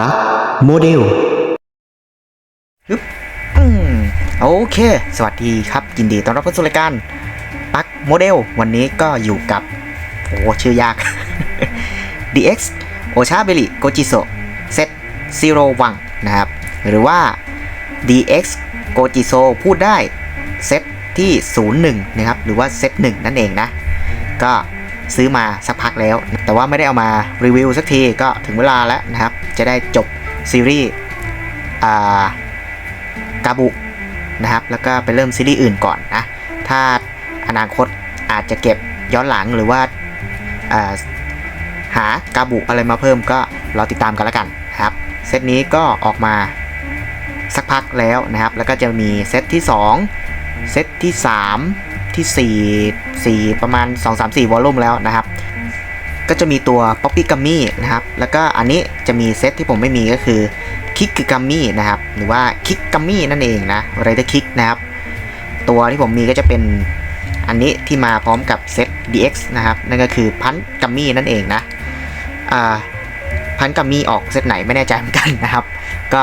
รัก โมเดลอืมโอเค สวัสดีครับ ยินดีต้อนรับเข้าสู่รายการปักโมเดล วันนี้ก็อยู่กับ โอ้ชื่อยาก DX โอชาเบริโกจิโซเซตซีโรวังนะครับ หรือว่า DX โกจิโซพูดได้เซตที่ 01 นะครับ หรือว่าเซต1นั่นเองนะ ก็ ซื้อมาสักพักแล้ว แต่ว่าไม่ได้เอามารีวิวสักทีก็ถึงเวลาแล้วนะครับ จะได้จบซีรีส์กาบุนะครับ แล้วก็ไปเริ่มซีรีส์อื่นก่อนนะ ถ้าอนาคตอาจจะเก็บย้อนหลังหรือว่าาหากาบุอะไรมาเพิ่มก็รอติดตามกันแล้วกันครับ เซตนี้ก็ออกมาสักพักแล้วนะครับ แล้วก็จะมีเซตที่ 2 เซตที่ 3 ที่ 4 4 ประมาณ 2 3 4วอลลุ่มแล้วนะครับ ก็จะมีตัวป๊อปปี้กัมมี่นะครับ แล้วก็อันนี้จะมีเซตที่ผมไม่มีก็คือคิกกัมมี่นะครับ หรือว่าคิกกัมมี่นั่นเองนะไรเดอร์คิกนะครับ ตัวที่ผมมีก็จะเป็นอันนี้ที่มาพร้อมกับเซต DX นะครับ นั่นก็คือพันกัมมี่นั่นเองนะอ่าพันกัมมี่ออกเซตไหนไม่แน่ใจเหมือนกันนะครับ ก็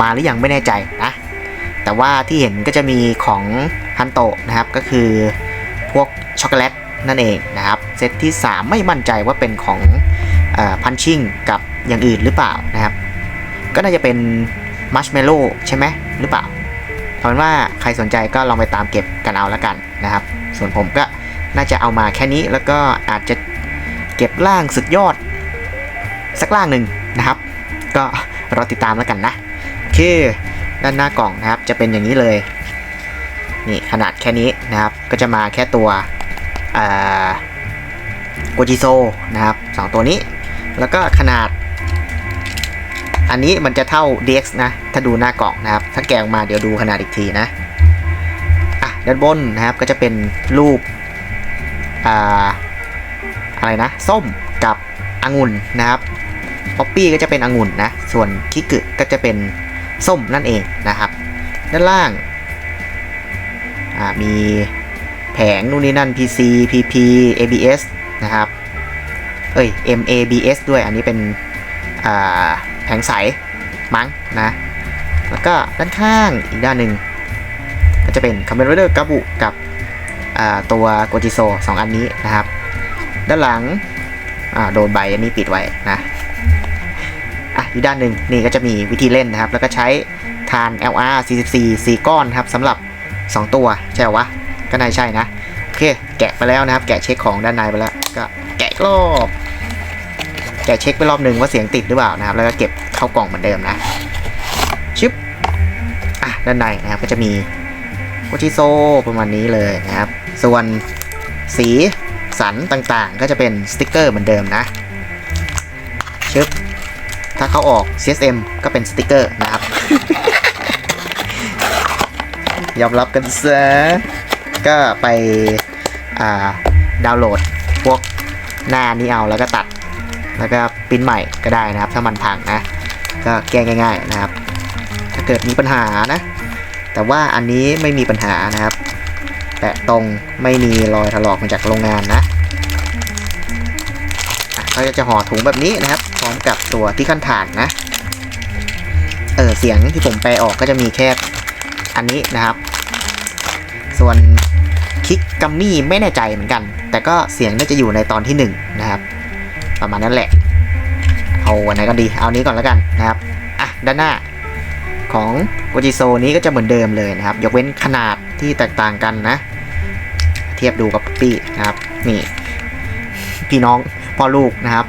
มาหรือยังไม่แน่ใจนะแต่ว่าที่เห็นก็จะมีของ ฮันโตะนะครับก็คือพวกช็อกโกแลตนั่นเองนะครับเซตที่ 3 ไม่มั่นใจว่าเป็นของพันชิ่งกับอย่างอื่นหรือเปล่านะครับ ก็น่าจะเป็นมัชเมลโล่ใช่ไหมหรือเปล่าเอาเป็นว่าใครสนใจก็ลองไปตามเก็บกันเอาแล้วกันนะครับ ส่วนผมก็น่าจะเอามาแค่นี้แล้วก็อาจจะเก็บล่างสุดยอด สักล่างหนึ่งนะครับ ก็รอติดตามแล้วกันนะโอเคด้านหน้ากล่องนะครับจะเป็นอย่างนี้เลย นี่ขนาดแค่นี้นะครับ ก็จะมาแค่ตัวโกจิโซนะครับสองตัวนี้ แล้วก็ขนาด อันนี้มันจะเท่า DX นะ ถ้าดูหน้ากล่องนะครับ ถ้าแกะออกมาเดี๋ยวดูขนาดอีกทีนะ อะด้านบนนะครับก็จะเป็นรูปอ่าอะไรนะ ส้มกับองุ่นนะครับป๊อปปี้ก็จะเป็นองุ่นนะ ส่วนคิกึก็จะเป็นส้มนั่นเองนะครับ ด้านล่าง มีแผงนู่นนี่นั่น PC PP ABS นะครับ เอ้ย MABS ด้วยอันนี้เป็นแผงใสมั้งนะ แล้วก็ด้านข้างอีกด้านหนึ่งก็จะเป็นค a มเ e อร์กาบุกับตัวโกจิโซสองอันนี้นะครับ ด้านหลังโดนใบอันนี้ปิดไว้นะอะอีกด้านหนึ่งนี่ก็จะมีวิธีเล่นนะครับ แล้วก็ใช้ทาน LR 44 4 ก้อนครับสำหรับ 2 ตัวใช่เหรอวะก็น่าใช่นะโอเคแกะไปแล้วนะครับ แกะเช็คของด้านในไปแล้วก็แกะรอบแกะเช็คไปรอบหนึ่งว่าเสียงติดหรือเปล่านะครับ แล้วก็เก็บเข้ากล่องเหมือนเดิมนะชึบอะด้านในนะครับก็จะมีโคชิโซประมาณนี้เลยนะครับ ส่วนสีสันต่างๆ ก็จะเป็นสติกเกอร์เหมือนเดิมนะชึบถ้าเขาออก CSM ก็เป็นสติกเกอร์นะครับ ยอมรับกันซะก็ไปอ่าดาวน์โหลดพวกหน้านี้เอาแล้วก็ตัด แล้วก็ปริ้นใหม่ก็ได้นะครับ ถ้ามันพังนะ ก็แก้ง่าย ๆนะครับ ถ้าเกิดมีปัญหานะ แต่ว่าอันนี้ไม่มีปัญหานะครับแตะตรงไม่มีรอยถลอกมาจากโรงงานนะอะเขาจะห่อถุงแบบนี้นะครับ พร้อมกับตัวที่ขั้นฐานนะ เออเสียงที่ผมแปลออกก็จะมีแค่อันนี้นะครับ ส่วนคิกกัมมี่ไม่แน่ใจเหมือนกัน แต่ก็เสียงน่าจะอยู่ในตอนที่หนึ่งนะครับ ประมาณนั้นแหละ เอาอันไหนก็ดี เอานี้ก่อนแล้วกันนะครับ อะ ด้านหน้าของโกจิโซนี้ก็จะเหมือนเดิมเลยนะครับ ยกเว้นขนาดที่แตกต่างกันนะ เทียบดูกับปี้นะครับ นี่ พี่น้องพ่อลูกนะครับ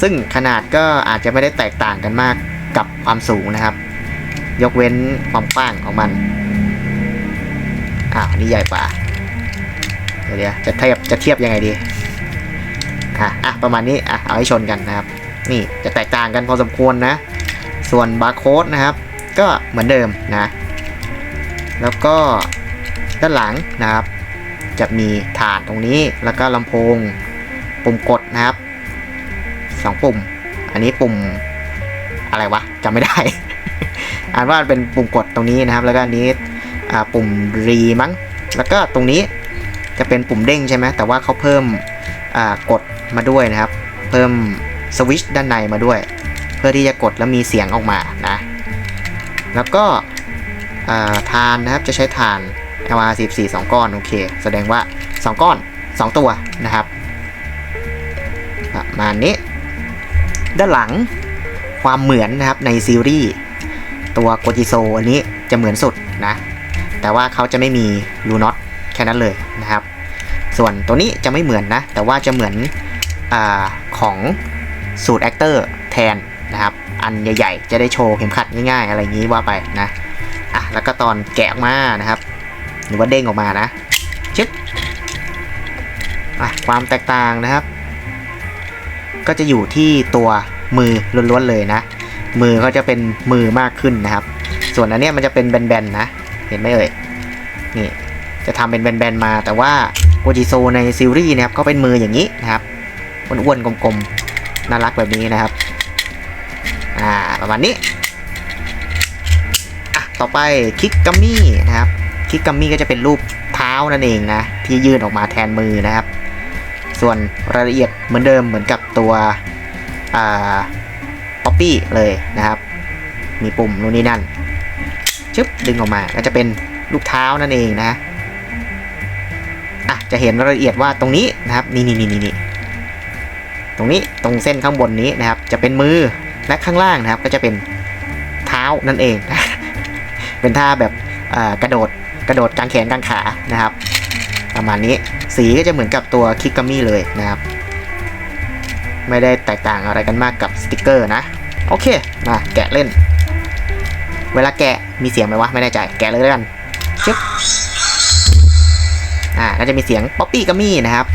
ซึ่งขนาดก็อาจจะไม่ได้แตกต่างกันมากกับความสูงนะครับ ยกเว้นความกว้างของมัน อ้าวอันนี่ใหญ่กว่าเดี๋ยวเดี๋ยวจะเทียบจะเทียบยังไงดีอะอะประมาณนี้อะเอาให้ชนกันนะครับ นี่จะแตกต่างกันพอสมควรนะ ส่วนบาร์โค้ดนะครับ ก็เหมือนเดิมนะ แล้วก็ด้านหลังนะครับ จะมีฐานตรงนี้แล้วก็ลำโพง ปุ่มกดนะครับสองปุ่ม อันนี้ปุ่มอะไรวะจำไม่ได้ อ่านว่าเป็นปุ่มกดตรงนี้นะครับ แล้วก็อันนี้ อ่าปุ่มรีมั้ง แล้วก็ตรงนี้จะเป็นปุ่มเด้งใช่ไหมแต่ว่าเขาเพิ่มอ่ากดมาด้วยนะครับ เพิ่มสวิชด้านในมาด้วย เพื่อที่จะกดแล้วมีเสียงออกมานะ แล้วก็ทานนะครับจะใช้ทาน LR 14 2 ก้อน โอเค แสดงว่า 2 ก้อน 2 ตัวนะครับประมาณนี้ ด้านหลังความเหมือนนะครับในซีรีส์ตัวโกจิโซอันนี้จะเหมือนสุดนะ แต่ว่าเขาจะไม่มีรูน็อตแค่นั้นเลยนะครับ ส่วนตัวนี้จะไม่เหมือนนะ แต่ว่าจะเหมือนอของสูตรแอคเตอร์แทนนะครับ อันใหญ่ๆ จะได้โชว์เข็มขัดง่ายๆ อะไรอย่างนี้ว่าไปนะอะแล้วก็ตอนแกะออกมานะครับ หรือว่าเด้งออกมานะชึบอะความแตกต่างนะครับ ก็จะอยู่ที่ตัวมือล้วนๆเลยนะ มือก็จะเป็นมือมากขึ้นนะครับ ส่วนอันเนี้ยมันจะเป็นแบนๆนะ เห็นไหมเอ่ย นี่ จะทำเป็นแบนๆมา แต่ว่าโกจิโซในซีรีส์นะครับก็เป็นมืออย่างนี้นะครับอ้วนๆกลมๆ น่ารักแบบนี้นะครับ อ่า ประมาณนี้อะต่อไปคิกกัมมี่นะครับ คิกกัมมี่ก็จะเป็นรูปเท้านั่นเองนะ ที่ยื่นออกมาแทนมือนะครับ ส่วนรายละเอียดเหมือนเดิมเหมือนกับตัวอ่าป๊อปปี้เลยนะครับ มีปุ่มนู่นนี่นั่น ชึบดึงออกมาก็จะเป็นลูกเท้านั่นเองนะอะจะเห็นรายละเอียดว่าตรงนี้นะครับนี่นี่นี่นี่นี่ตรงนี้ตรงเส้นข้างบนนี้นะครับ จะเป็นมือและข้างล่างนะครับ ก็จะเป็นเท้านั่นเองนะเป็นท่าแบบกระโดดกระโดดกางแขนกางขานะครับ ประมาณนี้สีก็จะเหมือนกับตัวคิกกามี่เลยนะครับ ไม่ได้แตกต่างอะไรกันมากกับสติกเกอร์นะ โอเค มาแกะเล่น เวลาแกะมีเสียงไหมวะไม่แน่ใจแกะเลยแล้วกันชึบอ่าก็จะมีเสียงป๊อปปี้กัมมี่นะครับ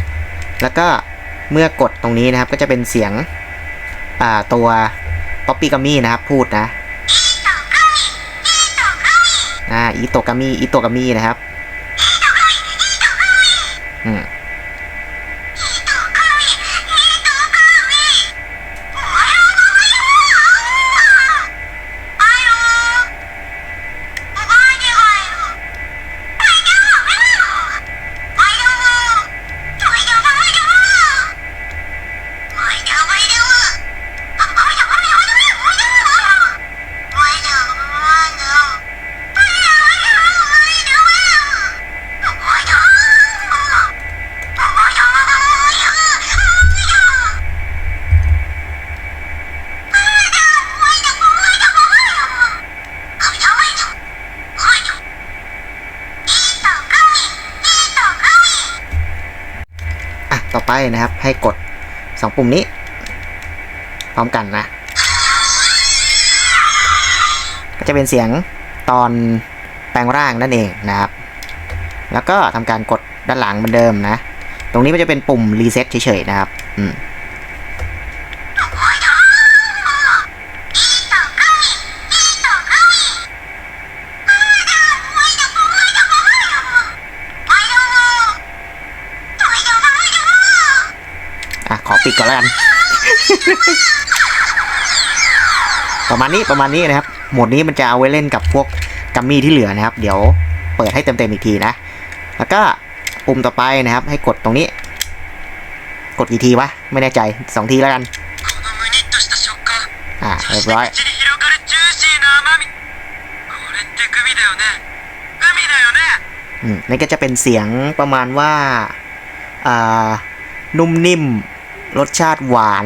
แล้วก็เมื่อกดตรงนี้นะครับ ก็จะเป็นเสียงอ่าตัวป๊อปปี้กัมมี่นะครับ พูดนะอ่าอีโตกัมมี่อีโตกัมมี่นะครับอืม ปุ่มนี้ พร้อมกันนะ ก็จะเป็นเสียงตอนแปลงร่างนั่นเองนะครับ แล้วก็ทำการกดด้านหลังเหมือนเดิมนะ ตรงนี้มันจะเป็นปุ่มรีเซ็ตเฉยๆนะครับ อืม ประมาณนี้ประมาณนี้นะครับหมดนี้มันจะเอาไว้เล่นกับพวกกัมมี่ที่เหลือนะครับ เดี๋ยวเปิดให้เต็มๆอีกทีนะ แล้วก็ปุ่มต่อไปนะครับ ให้กดตรงนี้ กดกี่ทีวะ ไม่แน่ใจสองทีแล้วกัน อ่าเรียบร้อยนี่ก็จะเป็นเสียงประมาณว่า อ่า นุ่มนิ่ม รสชาติหวาน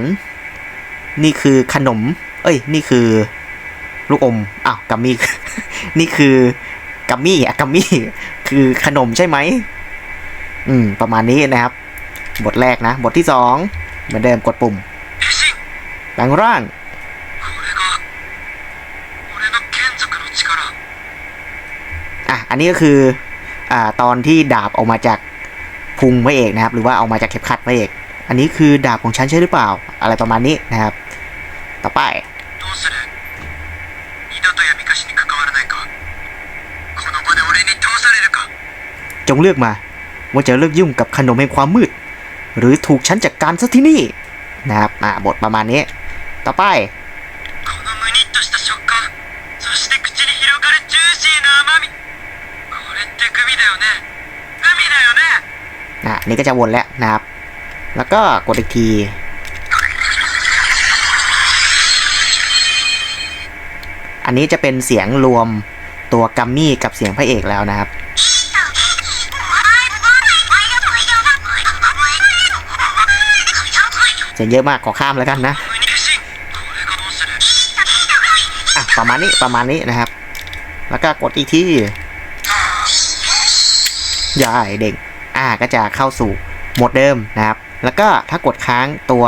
นี่คือขนม เอ้ย นี่คือ ลูกอม อ้าวกัมมี่ นี่คือกัมมี่อะกัมมี่ คือขนมใช่ไหม อืม ประมาณนี้นะครับ บทแรกนะ บทที่สองเหมือนเดิมกดปุ่มแปลงร่างอะ อันนี้ก็คือ อ่า ตอนที่ดาบออกมาจากพุงพระเอกนะครับ หรือว่าออกมาจากเข็บขัดพระเอก อันนี้คือดาบของฉันใช่หรือเปล่า อะไรประมาณนี้นะครับ ต่อไปจงเลือกมา ว่าจะเลิกยุ่งกับขนมแห่งความมืด หรือถูกฉันจัดกการซะที่นี่ นะครับอ่าบทประมาณนี้ ต่อไปนี่ก็จะวนแล้วนะครับ แล้วก็กดอีกที อันนี้จะเป็นเสียงรวมตัวกัมมี่กับเสียงพระเอกแล้วนะครับ เสียงเยอะมากขอข้ามแล้วกันนะอะประมาณนี้ประมาณนี้นะครับ แล้วก็กดอีกที่ยายเด็กอ่าก็จะเข้าสู่โหมดเดิมนะครับ แล้วก็ถ้ากดค้างตัว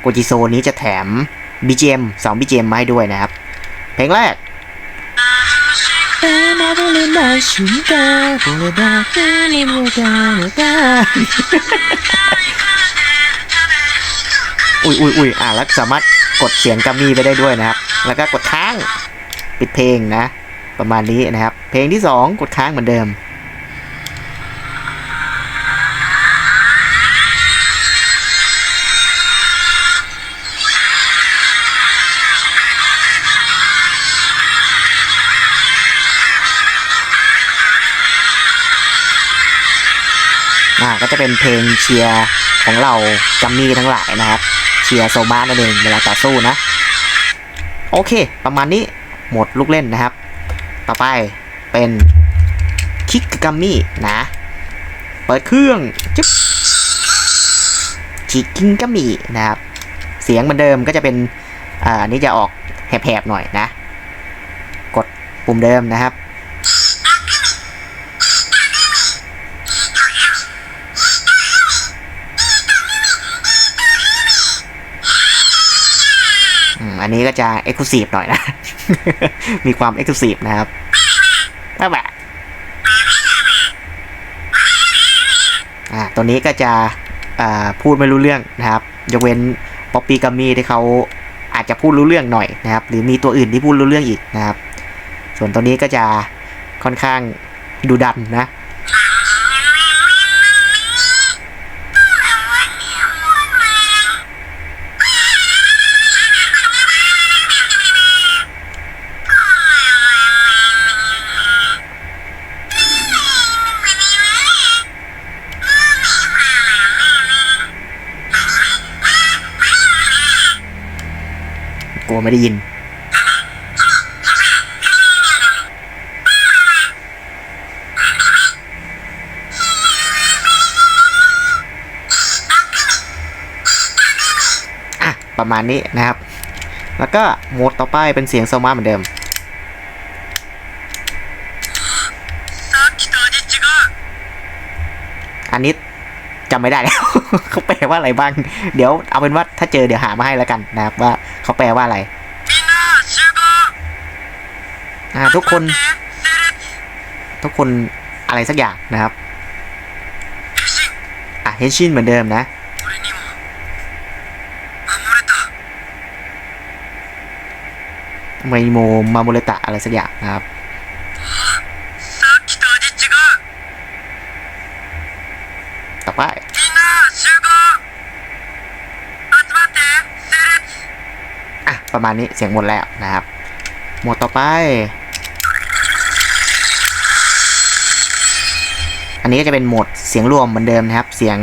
โกจิโซนี้จะแถม BGM 2 BGM มาให้ด้วยนะครับ ลงแรกอุ้ยอุ้ยอุ้ยอ่าแล้วสามารถกดเสียงกัมมี่ไปได้ด้วยนะครับ แล้วก็กดค้าง ปิดเพลงนะ ประมาณนี้นะครับ เพลงที่สองกดค้างเหมือนเดิม อ่าก็จะเป็นเพลงเชียร์ของเรากัมมี่ทั้งหลายนะครับเชียร์โซมานั่นเองเวลาต่อสู้นะ โอเค ประมาณนี้หมดลูกเล่นนะครับ ต่อไปเป็นคิกกัมมี่นะ เปิดเครื่องจิ๊บคิกกิงกัมมี่นะครับ เสียงเหมือนเดิมก็จะเป็นอ่าอันนี้จะออกแหบๆหน่อยนะ กดปุ่มเดิมนะครับ นนี้ก็จะ Exclusive หน่อยนะ มีความ Exclusive นะครับแม่แบะอ่าตัวนี้ก็จะอ่าพูดไม่รู้เรื่องนะครับ ยกเว้นป๊อปปี้กัมมี่ที่เขาอาจจะพูดรู้เรื่องหน่อยนะครับ หรือมีตัวอื่นที่พูดรู้เรื่องอีกนะครับ ส่วนตัวนี้ก็จะค่อนข้างดูดันนะ ไม่ได้ยินอะประมาณนี้นะครับ แล้วก็โหมดต่อไปเป็นเสียงโซมาเหมือนเดิมอันนี้จำไม่ได้แล้วเขาแปลว่าอะไรบ้าง เดี๋ยวเอาเป็นว่าถ้าเจอเดี๋ยวหามาให้แล้วกันนะครับว่า เขาแปลว่าอะไรทุกคน ทุกคนอะไรสักอย่างนะครับอะเฮนชินเหมือนเดิมนะไมโมมาโมเลตะอะไรสักอย่างนะครับต่อไป ประมาณนี้เสียงหมดแล้วนะครับ หมดต่อไป อันนี้ก็จะเป็นโหมดเสียงรวมเหมือนเดิมนะครับ เสียง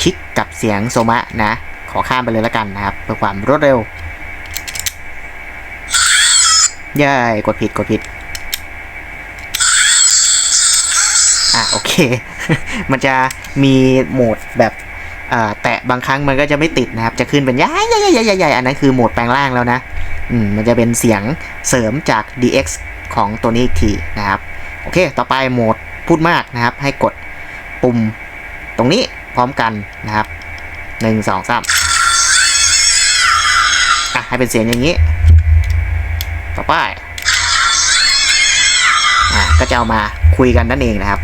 คิกกับเสียงโซมะนะ ขอข้ามไปเลยแล้วกันนะครับเพื่อความรวดเร็วเย้ยกดผิดกดผิด อะโอเค มันจะมีโหมดแบบ แตะบางครั้งมันก็จะไม่ติดนะครับ จะขึ้นเป็นย้ายย้ายย้ายย้ายย้ายอันนั้นคือโหมดแปลงร่างแล้วนะอืมมันจะเป็นเสียงเสริมจาก DX ของตัวนี้อีกทีนะครับ โอเค ต่อไปโหมดพูดมากนะครับ ให้กดปุ่มตรงนี้พร้อมกันนะครับหนึ่งสองสามอะให้เป็นเสียงอย่างนี้ ต่อไปอะก็จะเอามาคุยกันนั่นเองนะครับ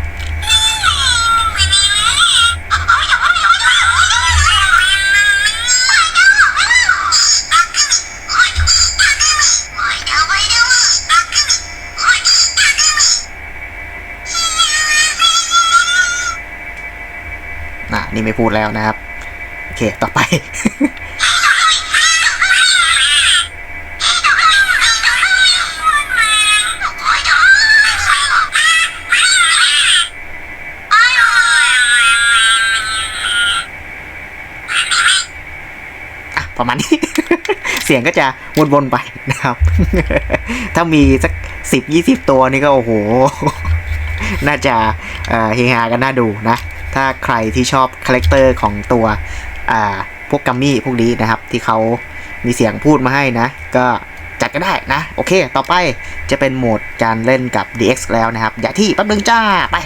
นี่ไม่พูดแล้วนะครับ โอเค ต่อไปอะประมาณนี้ เสียงก็จะวนๆไปนะครับ ถ้ามีสักสิบยี่สิบตัวนี่ก็โอ้โห น่าจะเฮฮากันน่าดูนะ ถ้าใครที่ชอบคาแรคเตอร์ของตัวอ่าพวกกัมมี่พวกนี้นะครับ ที่เขามีเสียงพูดมาให้นะ ก็จัดก็ได้นะ โอเค ต่อไปจะเป็นโหมดการเล่นกับ DX แล้วนะครับ อย่าที่แป๊บนึงจ้าไป